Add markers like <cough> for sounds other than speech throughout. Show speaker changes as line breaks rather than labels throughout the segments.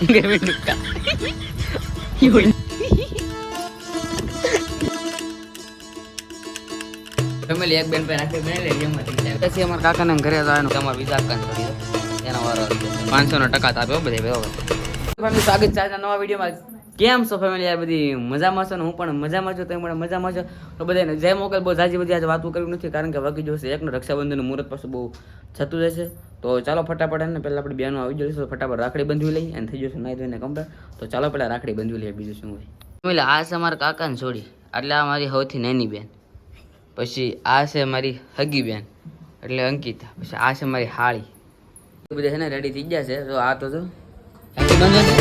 ટુક્કા family એક બેન પર જાય પછી અમારા કાકાના ઘરે તો એનું અમારા વિઝા કાન કરી એના વારો પાંચસો નો ટકા તો આપ્યો બધે બરાબર ફેમિલી સ્વાગત છે આજના નવા વિડીયોમાં. કેમ છો ફેમિલી યાર બધી મજામાં છો ને? હું પણ મજામાં છું તમે પણ મજામાં છો? તો બધાને જય મોકલ. બહુ જાજી બધી આજે વાતો કરવી નથી કારણ કે વાગી જોશે. એકનું રક્ષાબંધનનું મુહૂર્ત પાછું બહુ થતું રહેશે. તો ચાલો ફટાફટ એને પહેલાં આપણે બેનો આવી જઈશું. ફટાફટ રાખડી બંધવી લઈ અને થઈ જશે નાઈ ધોઈને કમ્પ્લેટ તો ચાલો પહેલાં રાખડી બંધવી લઈએ બીજું શું હોય. ફેમિલી આ છે અમારા કાકાને છોડી એટલે આ મારી સૌથી નાની બેન. પછી આ છે મારી હગી બેન એટલે અંકિતા. પછી આ છે મારી હાળી. બધા છે ને રેડી થઈ ગયા છે? તો આ તો જો. બાંધો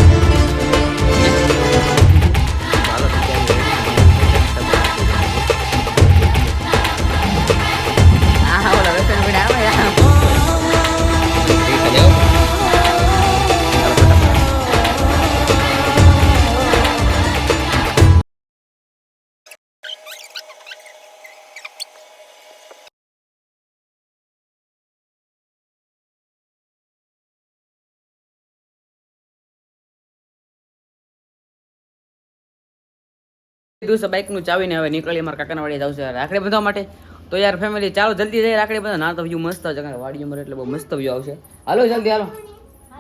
છે બાઇકનું ચાવીને હવે નીકળી મારા કાકાના વાડી જાવ છે રાખડી બાંધવા માટે. તો યાર ફેમિલી ચાલો જલ્દી જઈએ રાખડી બાંધો ના તો વ્યૂ મસ્ત જગ્યા કારણ વાડી ઉંમર એટલે બહુ મસ્ત વ્યૂ આવશે. હાલો જલ્દી હાલો.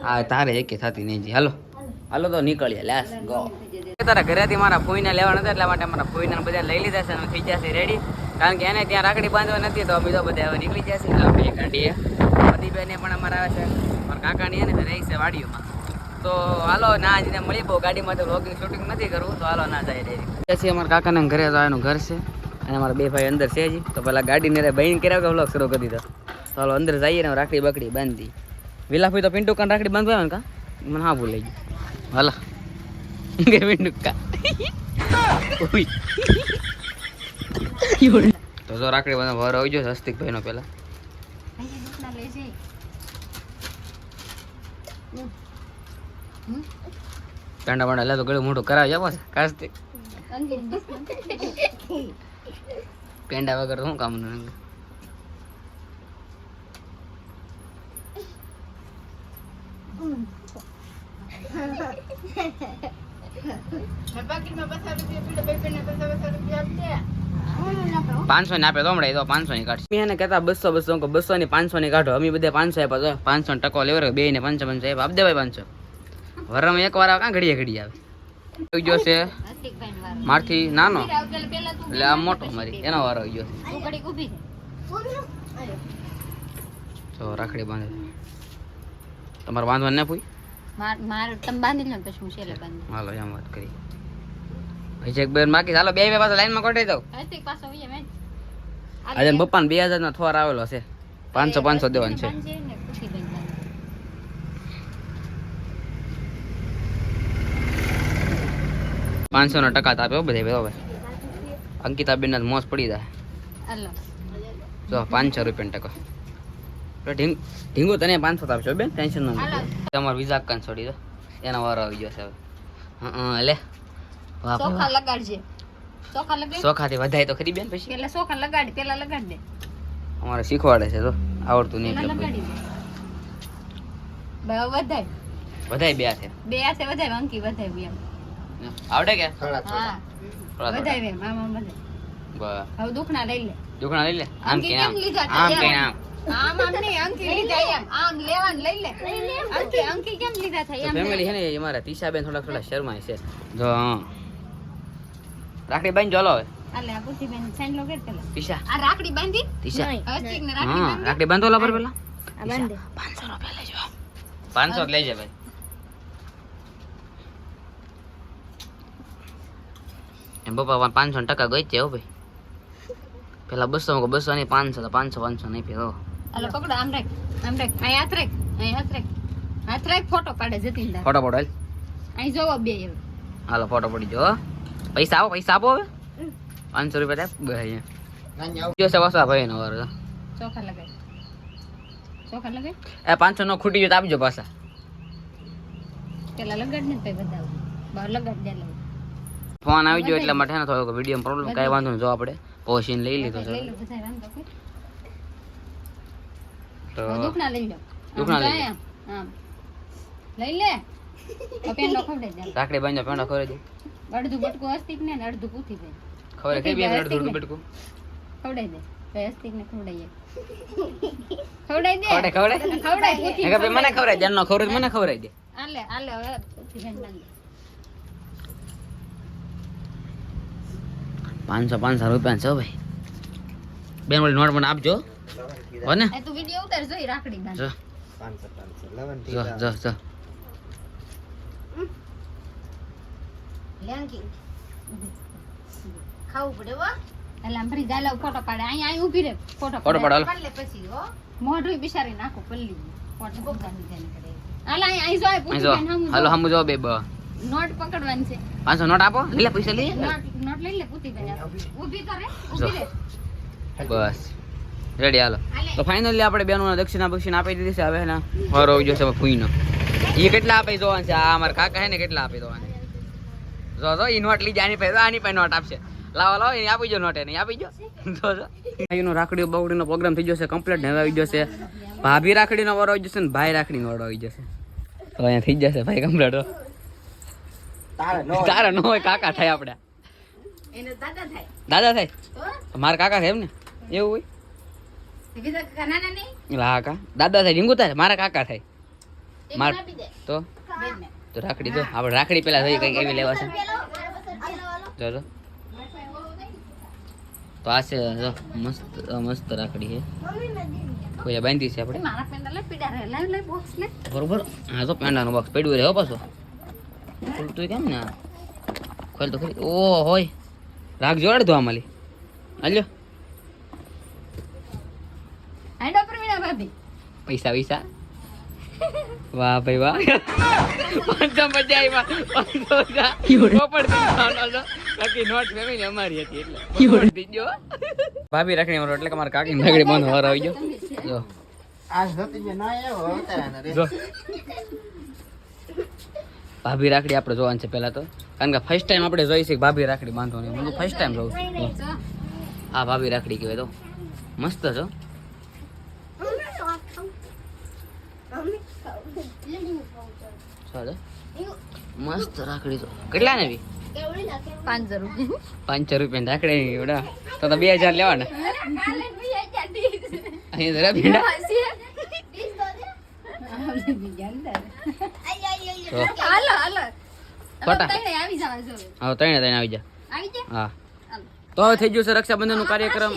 હા તારે એકે થતી નહીં જી. હાલો. હાલો તો નીકળીએ. લેસ ગો તારા ઘરેથી મારા ફોઈને લેવાના હતા એટલા માટે મારા ફોઈને બધા લઈ લીધા છે અને થઈ જશે રેડી કારણ કે એને ત્યાં રાખડી બાંધવા નથી તો બીજા બધા હવે નીકળી જશે એટલે ગાડીએ. પ્રદીપભાઈને પણ અમારા આવે છે. મારા કાકાની એને રહી છે વાડીઓમાં. તો હાલો ના જઈને મળી બહુ ગાડીમાં તો વ્લોગિંગ શૂટિંગ નથી કરવું તો હાલો ના જાય ડેરી પછી અમારા કાકાના ઘરે તો એનું ઘર છે અને અમારા બે ભાઈ અંદર છે હજી. તો પેલા ગાડીને રે બહેન કર્યા કે વ્લોગ શરૂ કરી દીધો. તો હાલો અંદર જઈએ ને રાખડી બકડી બાંધી. વિલાભાઈ તો પિન્ટુ કાન રાખડી બાંધવા આવે ને કા? મને હા ભૂલાઈ ગયું. હાલો. <laughs> કે પિન્ટુ કા? તો જો રાખડી બધા ભર આવી ગયો હસ્તિક ભાઈનો પેલા. કાંડા બાંડા લે તો ગળું મોટું કરાવી આપો છે પેંડા વગર શું કામનું પાંચસો ને આપે તો હમણાં તો પાંચસો ની કાઢ મેં એને કહેતા બસો બસો બસો ની પાંચસો ની કાઢો, અમે બધા પાંચસો આપ્યા પાંચસો ટકો લેવો બે ને પાંચસો પાંચસો આપ્યા આપ ભાઈ પાંચસો. વરમાં એક વાર આવે કાં ઘડીએ ઘડીએ આવે. આવી ગયો છે મારથી નાનો. એટલે આ મોટો મારી એનો વાર આવી ગયો છે. તો રાખડી બાંધે તમારે બાંધવા ને પૂઈ?
મારે તમે બાંધી લો પછી હું છેલ્લે બાંધી
હાલો એમ વાત કરી. હજી એક બેન બાકી ચાલો બે બે પાછા લાઈનમાં કોટાઈ દઉં.
હસ્તિક પાછો.
આજે બે હજાર નો થોર આવેલો છે. પાંચસો પાંચસો દેવાનું છે
બાંધજે ને પછી બેન બાંધજે.
પાંચસો નો ટકા તો બધે હવે અંકિતા બેન ના મોસ પડી જાય. જો પાંચસો રૂપિયા ટકો. ઢીંગો તને પાંચસો તાપશો બેન ટેન્શન ન. તમારો વિઝા કાન છોડી દો. એના વારો આવી જશે હવે. હં, હં, લે.
ચોખા લગાડજે. ચોખા લગાડ.
સોખાથી વધાય તો ખરી બેન પછી?
પેલા ચોખા લગાડી પેલા લગાડ દે.
અમારે શીખવાડે છે તો આવડતું નહીં એટલે
વધાય.
વધાય બે છે
બે હાથે વધાય અંકી વધાય એમ.
આવડે કે?
હવે દુખના લઈ લે.
દુખણા લઈ લે? આમ કે આમ આમ કે આમ
આમ આમ નહીં અંકી લીધા એમ. આમ લેવાનું લઈ લે. અંકી અંકી કેમ લીધા થાય? એમ
ફેમિલી છે ને એ તીશાબેન થોડા થોડા શરમાય છે. જો રાખડી બાંધી ચાલો હવે.
રાખડી બાંધી?
તીશા
હસ્તિક ને રાખડી
હા
બાંધી.
રાખડી બાંધો પેલા. પાંચસો રૂપિયા લેજો પાંચસો લઈ જાય ભાઈ. એમ પપ્પા પાંચસો ટકા ગઈ છે હો ભાઈ. પેલા બસો બસો નહીં પાંચસો તો પાંચસો પાંચસો નહીં પેલો
આલે પકડો આમ રાખ આમ રાખ. અહીં હાથ રાખ અહીં હાથ રાખ. હાથ રાખ ફોટો પાડે જતીનદાર
ફોટો પડો
અહીં જોવો બે
હાલો ફોટો પડી જો પૈસા આવો પૈસા આપો હવે. પાંચસો રૂપિયા બે અહીંયા જો છે પાછા ભાઈ નો વાર
ચોખા લગાય. ચોખા લગાય?
એ પાંચસો નો ખૂટી ગયો તો આપજો પાછા.
પેલા લગાડ ને પછી બધા બહાર લગાડ દે લઈ.
ફોન આવી ગયો એટલે માટે થોડોક વીડિયો પ્રોબ્લેમ કાંઈ વાંધો નહીં. જો આપણે પોસીને લઈ લીધો છે. તો
દુખના લઈ લો.
દુખના લઈ લો.
લઈ લે. પેંડો ખવડાવી દે.
રાખડી બાંધો પેંડો ખબર દે.
અડધું બટકું અસ્તિક ને અડધું પૂથી દે.
ખબર કઈ બે અડધું બટકું?
ખવડાવી દે. ને ખવડાવીએ. ખવડાવી દે.
કે ભાઈ મને હોય તો મને ખબર દે.
આલે આલે હવે પૂથી બેન બાંધ દે.
પાંચસો પાંચસો રૂપિયા છો ભાઈ. બેન ઓલી નોટ મને આપજો. હો ને?
તું વિડિયો ઉતાર જો રાખડી બાંધ.
જો. જો જો જો.
એટલે આમ ફરી જાલા ફોટો પાડે. અહીં અહીં ઊભી રે ફોટો
ફોટો પછી હો.
મોઢું બિચારી નાખો પલ્લી. ફોટો ગોગાની છે કરે. હાલ અહીં અહીં જો પૂછી બેન
હાલો હમ જો બે બ.
નોટ પકડવાની છે.
પાંચસો નોટ આપો. લે પૈસા લઈએ
નોટ નોટ લઈ લે પૂતી બેન. ઊભી તો રે ઊભી રે.
બસ. રેડી હાલો. તો ફાઇનલી આપણે બેનો દક્ષિણા બક્ષિણા આપી દીધી છે. હવે ને હરો આવી જશે ફૂઈનો એ કેટલા આપે જોવાનું છે? આ અમારા કાકા હે ને કેટલા આપે જોવાને જો જો ઈ નોટ લીધી આની પાસે આની પાસે નોટ આપશે. લાવો લાવો એને આપી જો નોટ એને આપી જો જો જો. એનો રાખડી બગડીનો પ્રોગ્રામ થઈ જશે કમ્પ્લીટ હવે આવી જશે ભાભી રાખડીનો વારો આવી જશે ને ભાઈ રાખડીનો વારો આવી જશે. તો અહીંયા થઈ જશે ભાઈ કમ્પ્લીટ તારા નો હોય. કાકા થાય આપણે
એને દાદા થાય.
દાદા થાય?
તો
તો મારા કાકા થાય એમ ને એવું હોય?
કાકા
દાદા થાય રીંગુ થાય? મારા કાકા થાય. માર તો? તો રાખડી તો આપણે રાખડી પેલા થઈ કઈ એવી લેવા છે. જો તો આ છે જો મસ્ત મસ્ત રાખડી છે. કોઈ બાંધી છે આપણે બરોબર. હા તો પેંડાનું બોક્સ પડ્યું રહે હો પાછો. ખોલતું કેમ ને? ખોલ તો ખરી ઓ હોય. રાખજો અડધો આમાલી હાલ્યો.
હાંડો પ્રવીણા ભાભી.
પૈસા પૈસા વાહ ભાઈ વાહ. પાંચસો મજા આવી પાંચસો બાકી નોટ ફેમિલી અમારી હતી એટલે. ભાભી રાખણી મારો એટલે કે મારા કાકી નાગડી બંધ વાર આવી ગયો. જો. જો. ભાભી રાખડી આપણે જોવાની છે પહેલાં તો. કારણ કે ફર્સ્ટ ટાઈમ આપણે જોઈ છે ભાભી રાખડી બાંધવાની હું ફર્સ્ટ ટાઈમ જોઉં છું. આ ભાભી રાખડી કહેવાય તો. મસ્ત છો મસ્ત રાખડી તો કેટલા ને બી
પાંચસો રૂપિયા.
પાંચસો રૂપિયા રાખડી એવડા. તો તો બે હજાર લેવાના. અહીં જરા ભીંડા.
હાલો હાલો.
ફોટા.
આવી જવા જો
હા ત્રણે ત્રણે આવી જા.
આવી જા?
હા. તો હવે થઈ ગયું છે રક્ષાબંધનનું કાર્યક્રમ.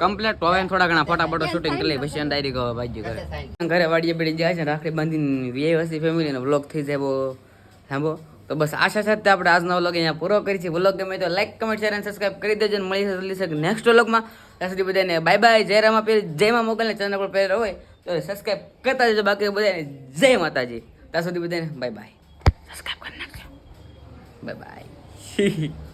કમ્પ્લીટ. હવે થોડા ઘણા ફોટા શૂટિંગ કરી લઈ પછી ડાયરી કહો કરે ઘરે. વાડીએ બેડી જાય છે રાખડી બાંધીને વી વસ્તી ફેમિલીનો વ્લોગ થઈ જાય બહુ. સાંભો તો બસ આશા સાથે આપણે આજનો વ્લોગ અહીંયા પૂરો કરી છે. વ્લોગ ગમે તો લાઈક કમેન્ટ શેર અને સબસ્ક્રાઇબ કરી દેજો અને મળી જલ્દી છે નેક્સ્ટ વ્લોગમાં ત્યાં સુધી બધાને બાય બાય જય પહેરી જયમાં મોકલને ચેનલ પર પહેર હોય તો સબસ્ક્રાઈબ કરતા જજો. બાકી બધાને જય માતાજી. ત્યાં સુધી બધાને બાય બાય સબસ્ક્રાઈબ કરી નાખજો. Bye bye <laughs>